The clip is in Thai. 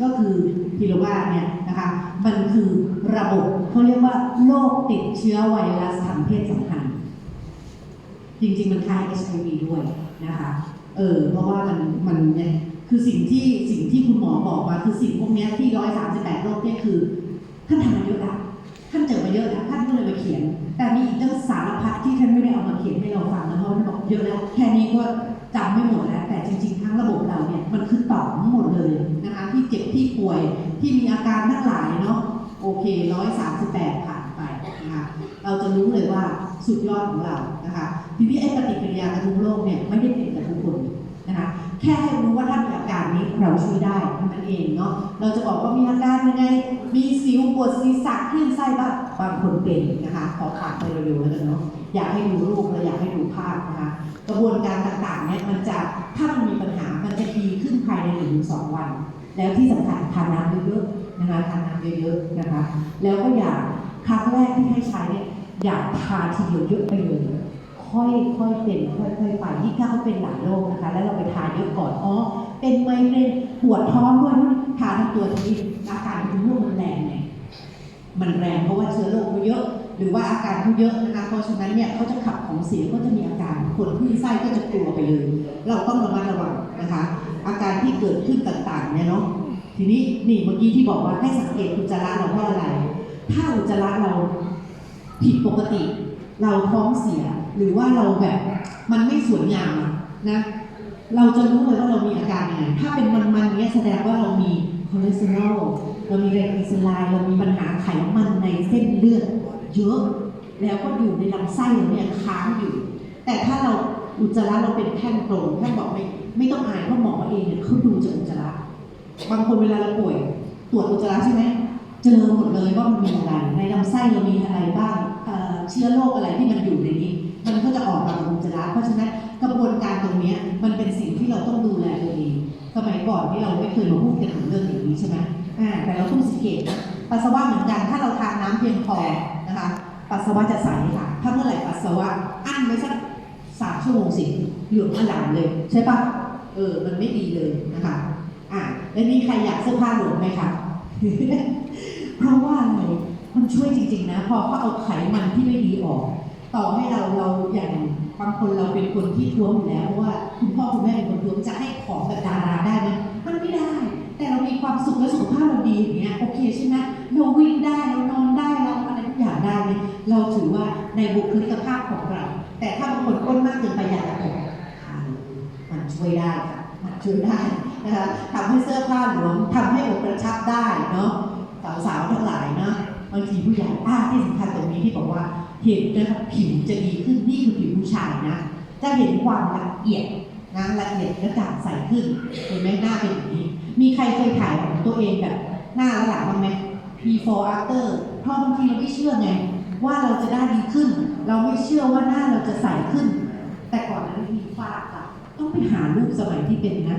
ก็คือพิโรวาเนี่ยนะคะมันคือระบบเขาเรียกว่าโรคติดเชื้อไวรัสทางเพศสัมพันธ์จริงๆ มันคล้าย HIV ด้วยนะคะเออเพราะว่ามันมันเนี่ยคือสิ่งที่สิ่งที่คุณหมอบอกมาคือสิ่งพวกนี้ที่ร้อยสามสิบแปดโรคเนี่ยคือท่านทำมาเยอะละท่านเจอมาเยอะแล้วท่านก็เลยมาเขียน แต่มีอีกตั้งสารพัดที่ท่านไม่ได้เอามาเขียนให้เราฟังนะเพราะท่านบอกเยอะแล้วแค่นี้ก็จำไม่หมดแล้วแต่จริง ๆ ทั้งระบบเราเนี่ยมันคือต่อทั้งหมดเลย เจ็บที่ป่วย ที่มีอาการทั้งหลายเนาะโอเคร้อยสามสิบแปดผ่านไปนะคะเราจะรู้เลยว่าสุดยอดของเรานะคะทีนี้ไอ้ปฏิกิริยากระทุ้งโรคเนี่ยไม่ได้เป็นกับทุกคนนะคะแค่ให้รู้ว่าถ้ามีอาการนี้เราช่วยได้ทนั้นเองเนาะเราจะบอกว่ามีอาการยังไงมีสิวปวดศีรษะคลื่นไส้บ้างบางคนเป็นนะคะขอผ่านไปเร็วๆแล้วกันเนาะอยากให้ดูรูปและอยากให้ดูภาพนะคะ กระบวนการต่างๆเนี่ยมันจะถ้ามันมีปัญหามันจะดีขึ้นภายในหนึ่งถึงสองวัน แล้วที่สำคัญทานน้ำเยอะๆนะคะทานน้ำเยอะๆนะคะ แล้วก็อย่าครั้งแรกที่ให้ใช้เนี่ยอย่าทาทีเดียวเยอะไปเลยค่อยค่อยเป็นค่อยค่อยไปยิ่งถ้าเขาเป็นหลายโรคนะคะ แล้วเราไปทานเยอะก่อนอ๋อเป็นไมเกรนปวดท้องด้วยนู่นทาทั้งตัวทีอาการของโรคมันแรงไงมันแรงเพราะว่าเชื้อโรคเขาเยอะหรือว่าอาการเขาเยอะนะคะ เพราะฉะนั้นเนี่ยเขาจะขับของเสียก็จะมีอาการคนที่ไส้ก็จะกลัวไปเลย เราต้องระมัดระวังนะคะ อาการที่เกิดขึ้นต่างๆเนี่ยเนาะทีนี้นี่เมื่อกี้ที่บอกว่าให้สังเกตอุจจาระเราเพราะอะไร ถ้าอุจจาระเราผิดปกติ เราท้องเสียหรือว่าเราแบบมันไม่สวยงามอะนะเราจะรู้เลยว่าเรามีอาการยังไงถ้าเป็นมันๆเนี้ยแสดงว่าเรามีคอเลสเตอรอลเรามีไตรกลีเซอไรด์เรามีปัญหาไขมันในเส้นเลือดเยอะ แล้วก็อยู่ในลำไส้เราเนี่ยค้างอยู่ แต่ถ้าเรา อุจจาระเราเป็นแท่งตรงท่านบอกไม่ไม่ต้องอายเพราะหมอเองเนี่ยเขาดูจากอุจจาระบางคนเวลาเราป่วยตรวจอุจจาระใช่ไหมเจอหมดเลยว่ามันมีอะไร ในลำไส้เรามีอะไรบ้างเชื้อโรคอะไรที่มันอยู่ในนี้ มันก็จะออกมาจากอุจจาระเพราะฉะนั้นกระบวนการตรงนี้มันเป็นสิ่งที่เราต้องดูแลตัวเองสมัยก่อนที่เราไม่เคยมาพูดกันถึงเรื่องอย่างนี้ใช่ไหมอ่าแต่เราต้องสังเกตปัสสาวะเหมือนกันถ้าเราทานน้ำเพียงพอนะคะปัสสาวะจะใสค่ะ ถ้าเมื่อไหร่ปัสสาวะอั้นไว้สัก สามชั่วโมงสิเหลืองอลามเลย ใช่ปะเออ มันไม่ดีเลยนะคะอะแล้วมีใครอยากเสื้อผ้าหลวมไหมคะเพราะว่าอะไรมันช่วยจริง ๆ นะ พอเขาเอาไขมันที่ไม่ดีออก ต่อให้เราเราอย่างบางคนเราเป็นคนที่ท้วมอยู่แล้วเพราะว่าคุณพ่อคุณแม่เป็นคนท้วมจะให้ของแบบดาราได้ไหมมันไม่ได้ แต่เรามีความสุขและสุขภาพเราดีอย่างเงี้ยโอเคใช่ไหมเราวิ่งได้เรานอนได้เราอะไรทุกอย่างได้ เราถือว่าในบุคลิกภาพของเรา แต่ถ้าบางคนก้นมากเกินไปอยากจะออกทานมันช่วยได้ค่ะมันช่วยได้นะคะทำให้เสื้อผ้าหลวมทำให้อกกระชับได้เนาะสาวๆทั้งหลายเนาะบางทีผู้ใหญ่อ่าที่สำคัญตรงนี้ที่บอกว่าเห็นนะครับผิวจะดีขึ้นนี่คือผิวผู้ชายนะ จะเห็นความละเอียดนะละเอียดกระจ่างใสขึ้นเห็นไหมหน้าเป็นอย่างนี้ มีใครเคยถ่ายของตัวเองแบบหน้าและหลังบ้างไหม before after เพราะบางทีเราไม่เชื่อไง ว่าเราจะได้ดีขึ้น เราไม่เชื่อว่าหน้าเราจะใสขึ้น แต่ก่อนนั้นมีฝ้าค่ะ ต้องไปหารูปสมัยที่เป็นนะ